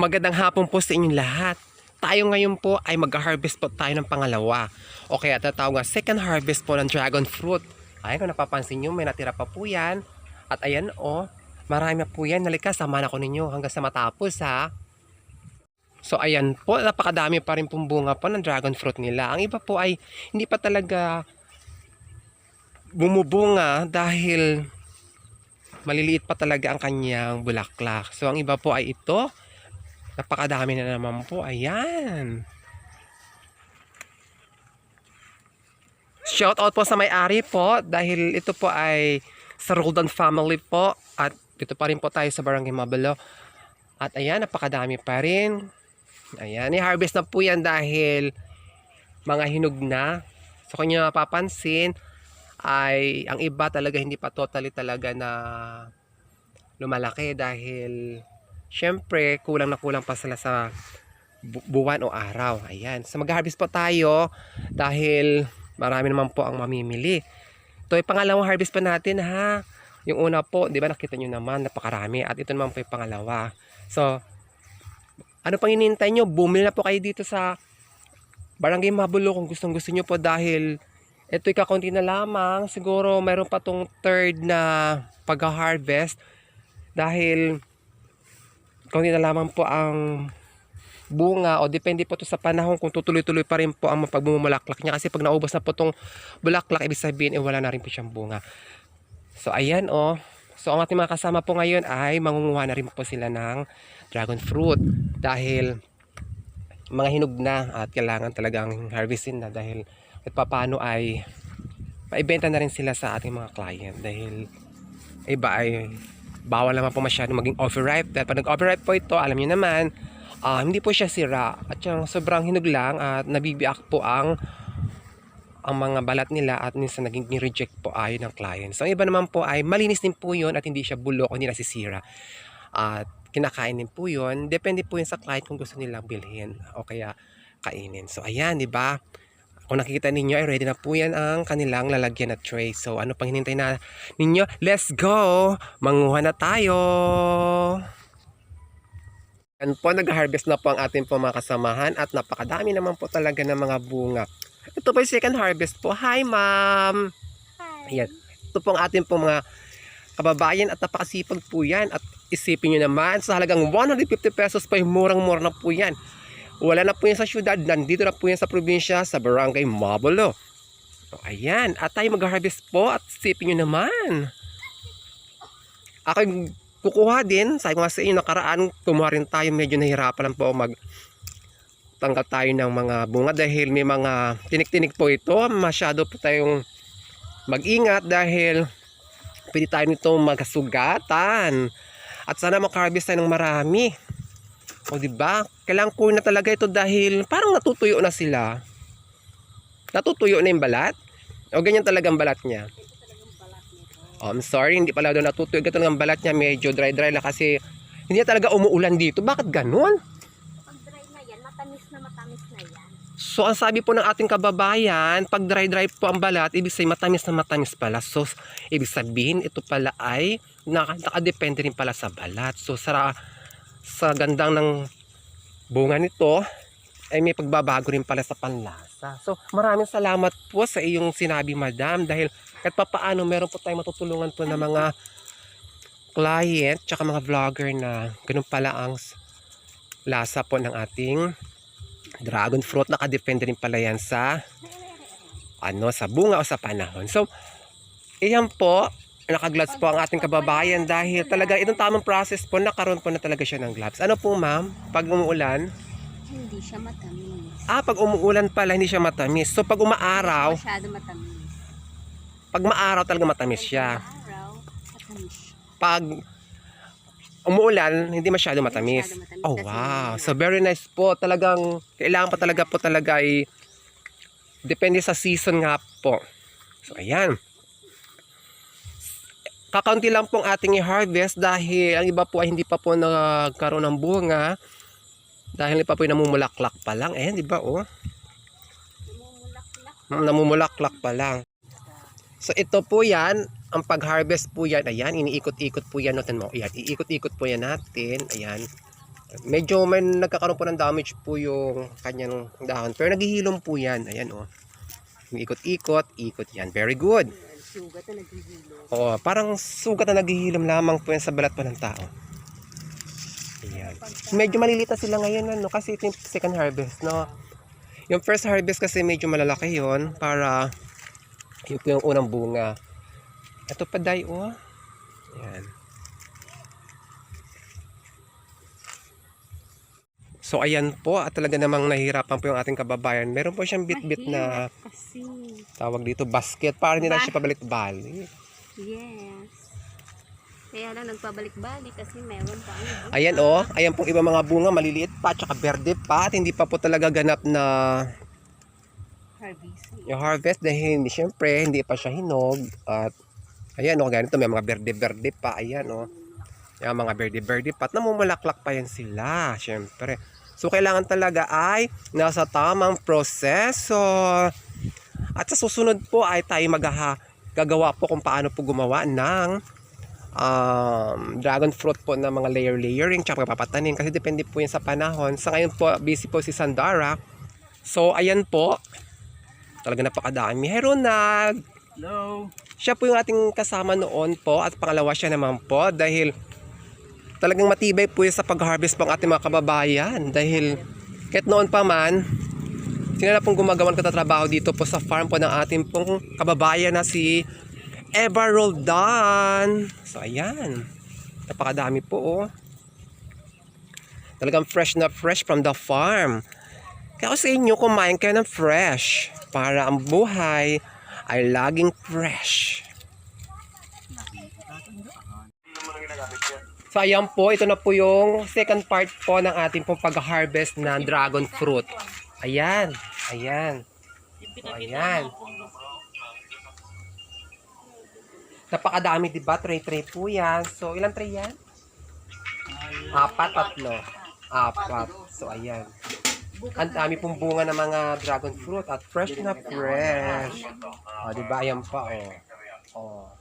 Magandang hapon po sa inyong lahat. Tayo ngayon po ay mag-harvest po tayo ng pangalawa. O kaya tatawag nga second harvest po ng dragon fruit. Ayan kung napapansin nyo, may natira pa po yan. At ayan o, marami na po yan. Nalika, sama na ko ninyo hanggang sa matapos ha. So ayan po, napakadami pa rin pong bunga po ng dragon fruit nila. Ang iba po ay hindi pa talaga bumubunga dahil maliliit pa talaga ang kanyang bulaklak. So ang iba po ay ito. Napakadami na naman po. Ayan. Shout out po sa may-ari po dahil ito po ay sa Roldan family po at dito pa rin po tayo sa Barangay Mabalo. At ayan, napakadami pa rin. Ayan, i-harvest na po yan dahil mga hinog na. So kung mapapansin, ay ang iba talaga hindi pa totally talaga na lumalaki dahil syempre kulang na kulang pa sila sa bu- buwan o araw. Ayan. So mag-harvest po tayo dahil marami naman po ang mamimili. Ito ay pangalawang harvest pa natin ha. Yung una po, di ba nakita nyo naman, napakarami. At ito naman po yung pangalawa. So, ano pang inintay nyo? Bumili na po kayo dito sa Barangay Mabulo kung gustong gusto nyo po dahil ito'y kakunti na lamang. Siguro mayroon pa tong third na pag-harvest dahil kaunti na lamang po ang bunga o depende po to sa panahon kung tutuloy-tuloy pa rin po ang pagbumulaklak niya. Kasi pag naubos na po tong bulaklak ibig sabihin eh, wala na rin po siyang bunga. So ayan oh so ang ating mga kasama po ngayon ay mangunguha na rin po sila ng dragon fruit dahil mga hinog na at kailangan talagang harvestin na dahil at papano ay maibenta na rin sila sa ating mga client dahil iba ay bawal naman po masyado maging overripe dahil pag nag-overripe po ito alam niyo naman ah, hindi po siya sira at yung sobrang hinog lang at nabibiak po ang ang mga balat nila at minsan naging reject po ayon ng client. So ang iba naman po ay malinis din po yun at hindi siya bulok hindi nasisira. At kinakain din po yun. Depende po yun sa client kung gusto nilang bilhin o kaya kainin. So ayan, di ba? Kung nakikita ninyo ay ready na po yan ang kanilang lalagyan na tray. So ano pang hinintay na ninyo? Let's go! Manguha na tayo! Yan po, nag-harvest na po ang ating po mga kasamahan at napakadami naman po talaga ng mga bunga. Ito po yung second harvest po. Hi, ma'am! Ayan. Ito po ang ating po mga kababayan at napakasipag po yan. At isipin nyo naman, sa halagang 150 pesos pa yung murang-mura na po yan. Wala na po yan sa syudad, nandito na po yan sa probinsya, sa barangay Mabolo. So, ayan, at tayo mag-harvest po at isipin nyo naman. Ako kukuha din, sabi ko nga sa inyo, nakaraan, kumuha rin tayo, medyo nahirapan lang po mag tanggal tayo ng mga bunga dahil may mga tinik-tinik po ito. Masyado po tayong mag-ingat dahil pwede tayo nito magkasugatan. At sana makaharvest tayo ng marami. O di ba? Kailangan ko na talaga ito dahil parang natutuyo na sila. Natutuyo na yung balat. O ganyan talagang balat niya. Oh, I'm sorry, hindi pala daw natutuyo. Ito lang ang balat niya, medyo dry-dry lang kasi hindi na talaga umuulan dito. Bakit ganun? Pag dry na yan, matamis na matamis na yan. So, ang sabi po ng ating kababayan, pag dry-dry po ang balat, ibig sabihin matamis na matamis pala. So, ibig sabihin, ito pala ay naka, nakadepende rin pala sa balat. So, sa, sa gandang ng bunga nito, ay may pagbabago rin pala sa panlasa. So, maraming salamat po sa iyong sinabi, madam, dahil kahit papaano, meron po tayong matutulungan po ng mga client, tsaka mga vlogger na ganun pala ang lasa po ng ating dragon fruit nakadepende rin pala yan sa ano sa bunga o sa panahon so iyan po nakagloves po ang ating kababayan dahil talaga itong tamang process po nakaroon po na talaga siya ng gloves. Ano po ma'am? Pag umuulan? Hindi siya matamis. ah pag umuulan pala hindi siya matamis. So pag umaaraw? Masyado matamis. pag maaraw talaga matamis siya. Araw, matamis siya. pag umuulan hindi masyado matamis. Masyado matamis oh kasi wow. so very nice po. Talagang kailangan pa talaga po talaga ay depende sa season nga po. So ayan kakaunti lang pong ating i-harvest dahil ang iba po ay hindi pa po nagkaroon ng bunga dahil pa po yung namumulaklak pa lang eh di ba oh Namumulaklak. namumulaklak pa lang so ito po yan ang pag-harvest po yan, ayan, iniikot-ikot po yan natin mo. Ayan, iikot-ikot po yan natin. Ayan. Medyo may nagkakaroon po ng damage po yung kanyang dahon. Pero naghihilom po yan. Ayan o. Ikot-ikot, ikot yan. Very good. Sugat na naghihilo. Oo, parang sugat na naghihilom lamang po yan sa balat po ng tao. Ayan. Medyo maliliit na sila ngayon, ano, kasi ito yung second harvest, no? Yung first harvest kasi medyo malalaki yon para yung unang bunga. Ito pa, day, oh. Ayan. So, ayan po, at talaga namang nahihirapan po yung ating kababayan. Meron po siyang bit-bit na Mahirap Kasi, tawag dito, basket, para hindi na Ba- siya pabalik-balik. yes. Kaya lang nagpabalik-balik kasi meron pa ano. Ayan oh, ayan pong iba mga bunga, maliliit pa, tsaka berde pa, at hindi pa po talaga ganap na Harvest. yung harvest dahil hindi, syempre, hindi pa siya hinog. At ayan oh, ganito, may mga berde-berde pa, ayan oh. Yung mga berde-berde pa, at namumulaklak pa yan sila, syempre. So, kailangan talaga ay nasa tamang proseso. At sa susunod po ay tayo maghaha, gagawa po kung paano po gumawa ng um, dragon fruit po na mga layer layering tsaka papatanin kasi depende po yan sa panahon. Sa ngayon po, busy po si Sandara. So, ayan po. Talaga napakadami. Hey, Ronald! Hello. Siya po yung ating kasama noon po at pangalawa siya naman po dahil talagang matibay po yun sa pag-harvest po ang ating mga kababayan dahil kahit noon pa man sila pong gumagawa ng katatrabaho dito po sa farm po ng ating pong kababayan na si Eva Roldan. So ayan. Napakadami po oh. Talagang fresh na fresh from the farm. Kaya sa inyo kumain kayo ng fresh para ang buhay ay laging fresh. So ayan po, ito na po yung second part po ng ating pong pag-harvest ng dragon fruit. Ayan, ayan. So, ayan. Napakadami, di ba? Tray-tray po yan. So, ilang tray yan? Apat, tatlo. Apat. So, ayan. Ang dami pong bunga ng mga dragon fruit at fresh na fresh. O, di ba? Ayan pa, oh. Oh.